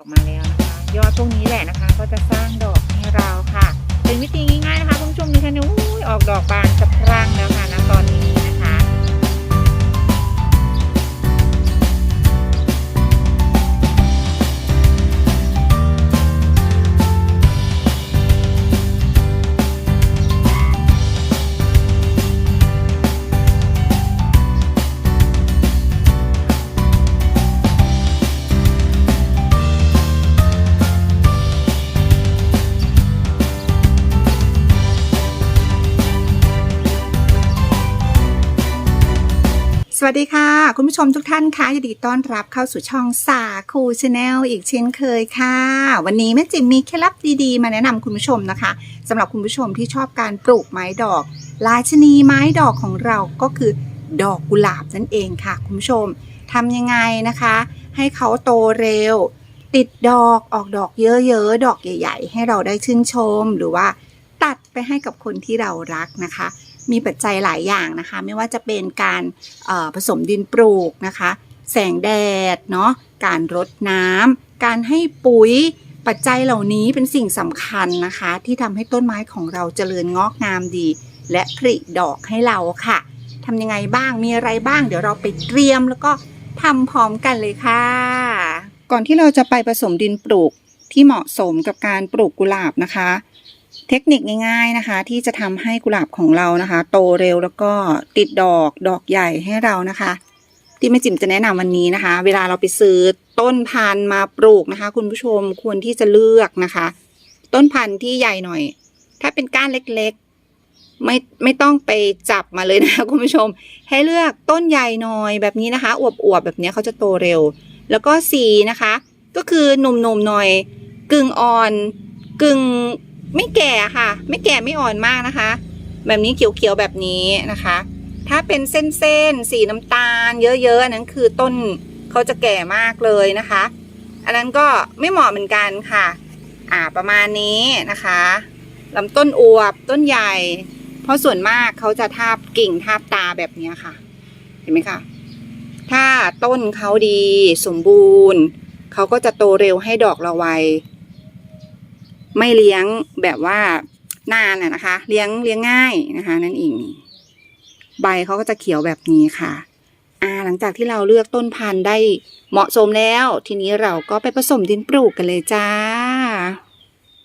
ออกมาแล้วนะคะยอดพวกนี้แหละนะคะ ก็จะสร้างดอกให้เราค่ะ เป็นวิธีง่ายๆนะคะคุณผู้ชมนี่ค่ะเนี่ยอุ้ยออกดอกบานสะ สวัสดีค่ะ คุณผู้ชมทุกท่านคะยินดีต้อนรับเข้าสู่ช่องสาคูชาแนลอีกเช่นเคยค่ะ วันนี้แม่จิมมีเคล็ดลับดีๆ มาแนะนำคุณผู้ชมนะคะสำหรับคุณผู้ชมที่ชอบการปลูกไม้ดอกราชนีไม้ดอกของเราก็คือดอกกุหลาบนั่นเองค่ะ คุณผู้ชมทำยังไงนะคะ ให้เขาโตเร็ว ติดดอกออกดอกเยอะๆดอกใหญ่ ๆ ให้เราได้ชื่นชมหรือว่าตัดไปให้กับคนที่เรารักนะคะ มีปัจจัยหลายอย่างนะคะ ไม่ว่าจะเป็นการผสมดินปลูกนะคะ แสงแดดเนาะการรดน้ำการให้ปุ๋ยปัจจัยเหล่านี้เป็นสิ่งสำคัญนะคะ ที่ทำให้ต้นไม้ของเราเจริญงอกงามดี และผลิดอกให้เราค่ะทำยังไงบ้างมีอะไรบ้าง เดี๋ยวเราไปเตรียมแล้วก็ทำพร้อมกันเลยค่ะ ก่อนที่เราจะไปผสมดินปลูกที่เหมาะสมกับการปลูกกุหลาบนะคะ เทคนิคง่าย ๆนะคะ ที่จะทำให้กุหลาบของเรานะคะ โตเร็วแล้วก็ติดดอกดอกใหญ่ให้เรานะคะ ที่แม่จิ๋มจะแนะนำวันนี้นะคะ เวลาเราไปซื้อต้นพันธุ์มาปลูกนะคะ คุณผู้ชมควรที่จะเลือกนะคะ ต้นพันธุ์ที่ใหญ่หน่อย ถ้าเป็นก้านเล็กๆ ไม่ไม่ต้องไปจับมาเลยนะคะคุณผู้ชม ให้เลือกต้นใหญ่หน่อยแบบนี้นะคะอวบๆแบบนี้เขาจะโตเร็ว แล้วก็สีนะคะ ก็คือหนุ่มๆหน่อย กึ่งอ่อนกึ่ง ไม่แก่ค่ะ ไม่แก่ไม่อ่อนมากนะคะ แบบนี้เขียวๆแบบนี้นะคะ ถ้าเป็นเส้นๆสีน้ำตาล เยอะๆอันนั้นคือต้นเขาจะแก่มากเลยนะคะ อันนั้นก็ไม่เหมาะเหมือนกันค่ะ อ่าประมาณนี้นะคะลำต้นอวบต้นใหญ่ เพราะส่วนมากเขาจะทาบกิ่งทาบตาแบบนี้ค่ะ เห็นไหมคะถ้าต้นเขาดีสมบูรณ์เขาก็จะโตเร็วให้ดอกเราไว ไม่เลี้ยงแบบว่านานอะนะคะ เลี้ยงเลี้ยงง่ายนะคะ นั่นเองใบเขาก็จะเขียวแบบนี้ค่ะ อ่า หลังจากที่เราเลือกต้นพันธุ์ได้เหมาะสมแล้ว ทีนี้เราก็ไปผสมดินปลูกกันเลยจ้า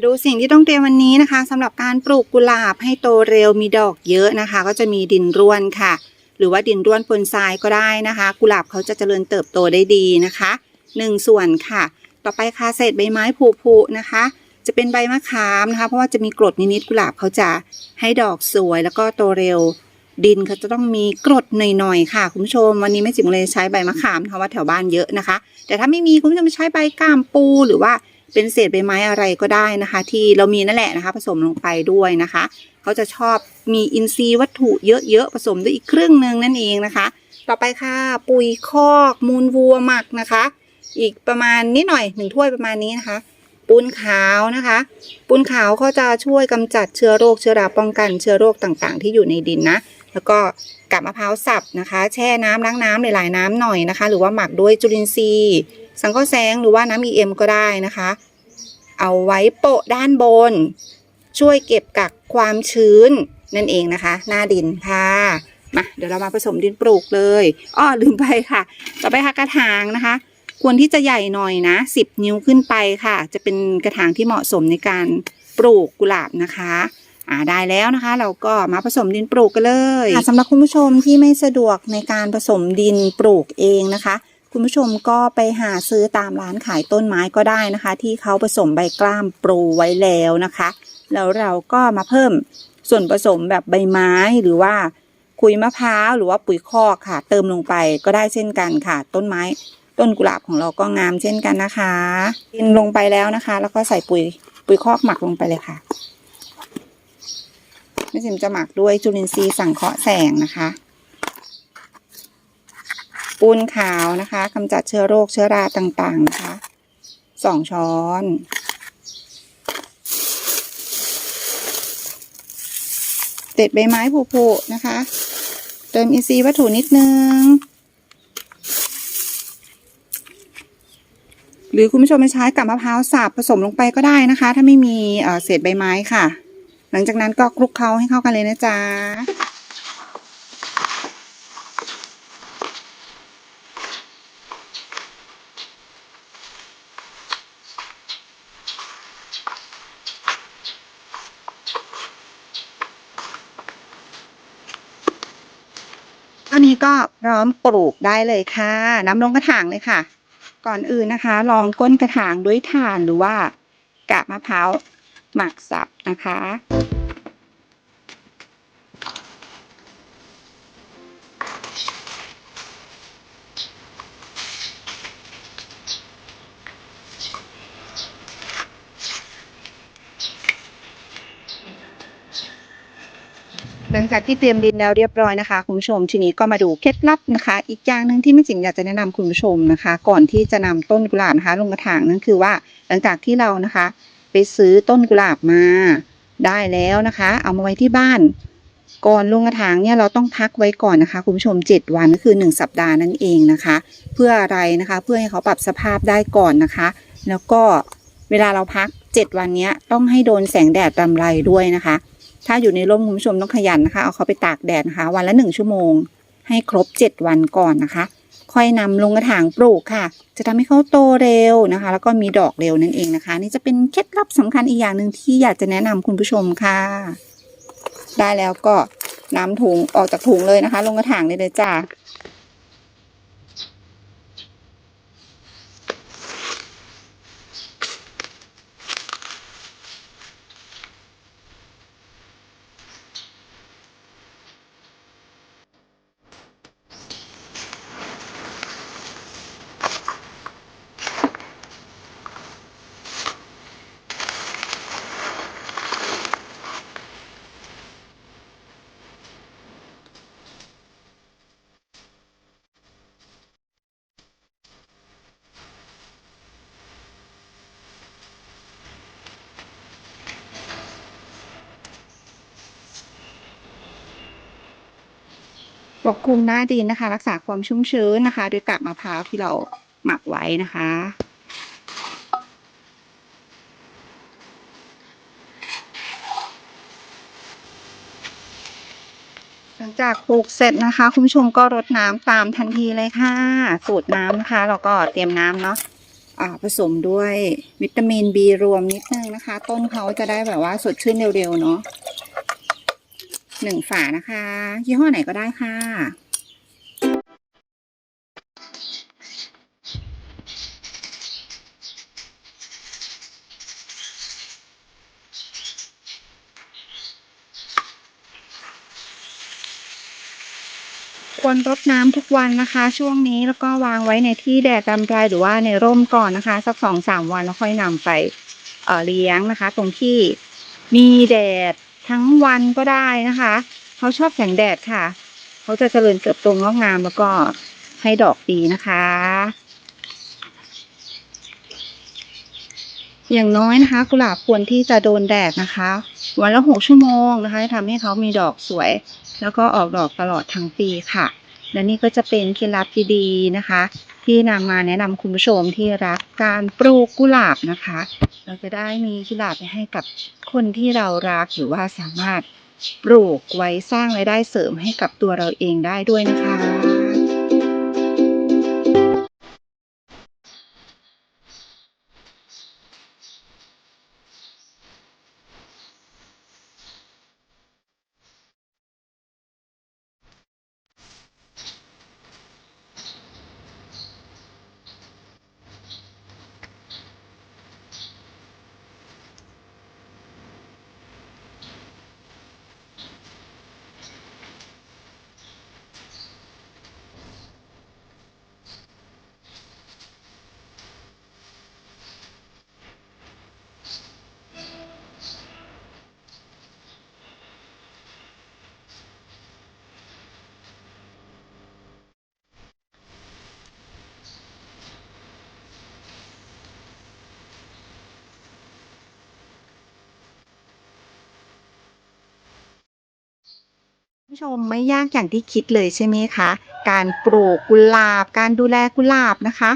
ดูสิ่งที่ต้องเตรียมวันนี้นะคะสำหรับการปลูกกุหลาบให้โตเร็วมีดอกเยอะนะคะ ก็จะมีดินร่วนค่ะ หรือว่าดินร่วนปนทรายก็ได้นะคะ กุหลาบเขาจะเจริญเติบโตได้ดีนะคะหนึ่งส่วนค่ะ ต่อไปค่ะเศษใบไม้ผุๆนะคะ จะเป็นใบมะขามนะคะ เพราะว่าจะมีกรดนิดๆกุหลาบเขาจะให้ดอกสวยแล้วก็โตเร็ว ดินเขาจะต้องมีกรดหน่อยๆค่ะ คุณผู้ชมวันนี้แม่จิ๋มเลยใช้ใบมะขามเพราะว่าแถวบ้านเยอะนะคะ แต่ถ้าไม่มีคุณผู้ชมใช้ใบก้ามปูหรือว่าเป็นเศษใบไม้อะไรก็ได้นะคะ ที่เรามีนั่นแหละนะคะ ผสมลงไปด้วยนะคะ เขาจะชอบมีอินทรีย์วัตถุเยอะๆผสมด้วยอีกครึ่งหนึ่งนั่นเองนะคะ ต่อไปค่ะปุ๋ยคอกมูลวัวหมักนะคะ อีกประมาณนิดหน่อยหนึ่งถ้วยประมาณนี้นะคะ ปูนขาวนะคะ ปูนขาวเขาจะช่วยกำจัดเชื้อโรคเชื้อราป้องกันเชื้อโรคต่างๆ ที่อยู่ในดินนะ แล้วก็กับมะพร้าวสับนะคะ แช่น้ำล้างน้ำหลายๆน้ำหน่อยนะคะ หรือว่าหมักด้วยจุลินทรีย์ สังเคราะห์แสงหรือว่าน้ำ EM ก็ได้นะคะ เอาไว้โปะด้านบน ช่วยเก็บกักความชื้นนั่นเองนะคะ หน้าดินค่ะมาเดี๋ยวเรามาผสมดินปลูกเลยอ้อลืมไปค่ะ ต่อไปค่ะกระถางนะคะ ควรที่จะใหญ่หน่อยนะ10นิ้วขึ้นไปค่ะ จะเป็นกระถางที่เหมาะสมในการปลูกกุหลาบนะคะอ่าได้แล้วนะคะ เราก็มาผสมดินปลูกกันเลยสำหรับคุณผู้ชมที่ไม่สะดวกในการผสมดินปลูกเองนะคะ คุณผู้ชมก็ไปหาซื้อตามร้านขายต้นไม้ก็ได้นะคะ ที่เขาผสมใบกล้ามปลูไว้แล้วนะคะ แล้วเราก็มาเพิ่มส่วนผสมแบบใบไม้หรือว่าคุยมะพร้าวหรือว่าปุ๋ยคอกค่ะ เติมลงไปก็ได้เช่นกันค่ะ ต้นไม้ ต้นกุหลาบของเราก็งามเช่นกันนะคะดินลงไปแล้วนะคะ แล้วก็ใส่ปุ๋ยปุ๋ยคอกหมักลงไปเลยค่ะแม่จิมจะหมักด้วยจุลินทรีย์สังเคราะห์แสงนะคะ ปูนขาวนะคะกำจัดเชื้อโรคเชื้อราต่างๆนะคะสองช้อนเต็ดใบไม้ผุๆนะคะ เติมอินทรีย์วัตถุนิดนึง หรือคุณผู้ชมจะใช้กับมะพร้าวสับผสมลงไปก็ได้นะคะ ถ้าไม่มีเเศษใบไม้ค่ะ หลังจากนั้นก็คลุกเคล้าให้เข้ากันเลยนะจ๊ะอันนี้ก็พร้อมปลูกได้เลยค่ะ น้ำลงกระถางเลยค่ะ ก่อนอื่นนะคะ ลองก้นกระถางด้วยถ่านหรือว่ากาบมะพร้าวหมักสับนะคะ หลังจากที่เตรียมดินแล้วเรียบร้อยนะคะคุณผู้ชมทีนี้ก็มาดูเคล็ดลับนะคะ อีกอย่างหนึ่งที่แม่จิ๋มอยากจะแนะนำคุณผู้ชมนะคะ ก่อนที่จะนำต้นกุหลาบนะคะ ลงกระถางนั่นคือว่า หลังจากที่เรานะคะ ไปซื้อต้นกุหลาบมาได้แล้วนะคะ เอามาไว้ที่บ้าน ก่อนลงกระถางเนี่ยเราต้องพักไว้ก่อนนะคะ คุณผู้ชม 7 วันก็คือ 1 สัปดาห์นั่นเองนะคะ เพื่ออะไรนะคะเพื่อให้เขาปรับสภาพได้ก่อนนะคะ แล้วก็เวลาเราพัก 7 วันเนี้ยต้องให้โดนแสงแดดรำไรด้วยนะคะ ถ้าอยู่ในร่มคุณผู้ชมต้องขยันนะคะ เอาเขาไปตากแดดนะคะ วันละหนึ่งชั่วโมง ให้ครบ7วันก่อนนะคะ ค่อยนำลงกระถางปลูกค่ะ จะทำให้เขาโตเร็วนะคะ แล้วก็มีดอกเร็วนั่นเองนะคะ นี่จะเป็นเคล็ดลับสำคัญอีกอย่างหนึ่งที่อยากจะแนะนำคุณผู้ชมค่ะ ได้แล้วก็นำถุงออกจากถุงเลยนะคะ ลงกระถางเลยเลยจ้า ปกคลุมหน้าดินนะคะ รักษาความชุ่มชื้นนะคะด้วยกาบมะพร้าวที่เราหมักไว้นะคะ หลังจากปลูกเสร็จนะคะ คุณผู้ชมก็รดน้ำตามทันทีเลยค่ะ สูตรน้ำนะคะ เราก็เตรียมน้ำเนาะผสมด้วยวิตามิน B รวมนิดนึงนะคะ ต้นเขาจะได้แบบว่าสดชื่นเร็วๆเนาะ หนึ่งฝานะคะ ยี่ห้อไหนก็ได้ค่ะ ควรรดน้ำทุกวันนะคะ ช่วงนี้แล้วก็วางไว้ในที่แดดรำไรหรือว่าในร่มก่อนนะคะ สักสองสามวันแล้วค่อยนำไปเอ่เลี้ยงนะคะ ตรงที่มีแดด ทั้งวันก็ได้นะคะเขาชอบแสงแดดค่ะเขาจะเจริญเติบโตงอกงามแล้วก็ให้ดอกดีนะคะ อย่างน้อยนะคะกุหลาบควรที่จะโดนแดดนะคะ วันละหกชั่วโมงนะคะทำให้เขามีดอกสวย แล้วก็ออกดอกตลอดทั้งปีค่ะและนี่ก็จะเป็นเคล็ดลับดีๆนะคะ ที่นำมาแนะนำคุณผู้ชมที่รักการปลูกกุหลาบนะคะ เราจะได้มีกุหลาบไปให้กับคนที่เรารักหรือว่าสามารถปลูกไว้สร้างรายได้เสริมให้กับตัวเราเองได้ด้วยนะคะ ผู้ชมไม่ยากอย่างที่คิดเลยใช่ไหมคะ การปลูกกุหลาบ การดูแลกุหลาบนะคะ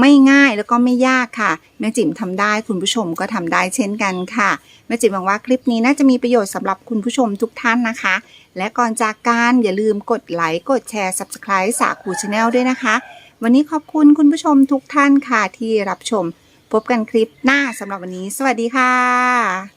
ไม่ง่ายแล้วก็ไม่ยากค่ะ แม่จิ๋มทำได้คุณผู้ชมก็ทำได้เช่นกันค่ะ แม่จิ๋มหวังว่าคลิปนี้น่าจะมีประโยชน์สำหรับคุณผู้ชมทุกท่านนะคะ และก่อนจากการอย่าลืมกดไลค์กดแชร์ Subscribe สาคูชาแนลด้วยนะคะ วันนี้ขอบคุณคุณผู้ชมทุกท่านค่ะที่รับชม พบกันคลิปหน้าสำหรับวันนี้ สวัสดีค่ะ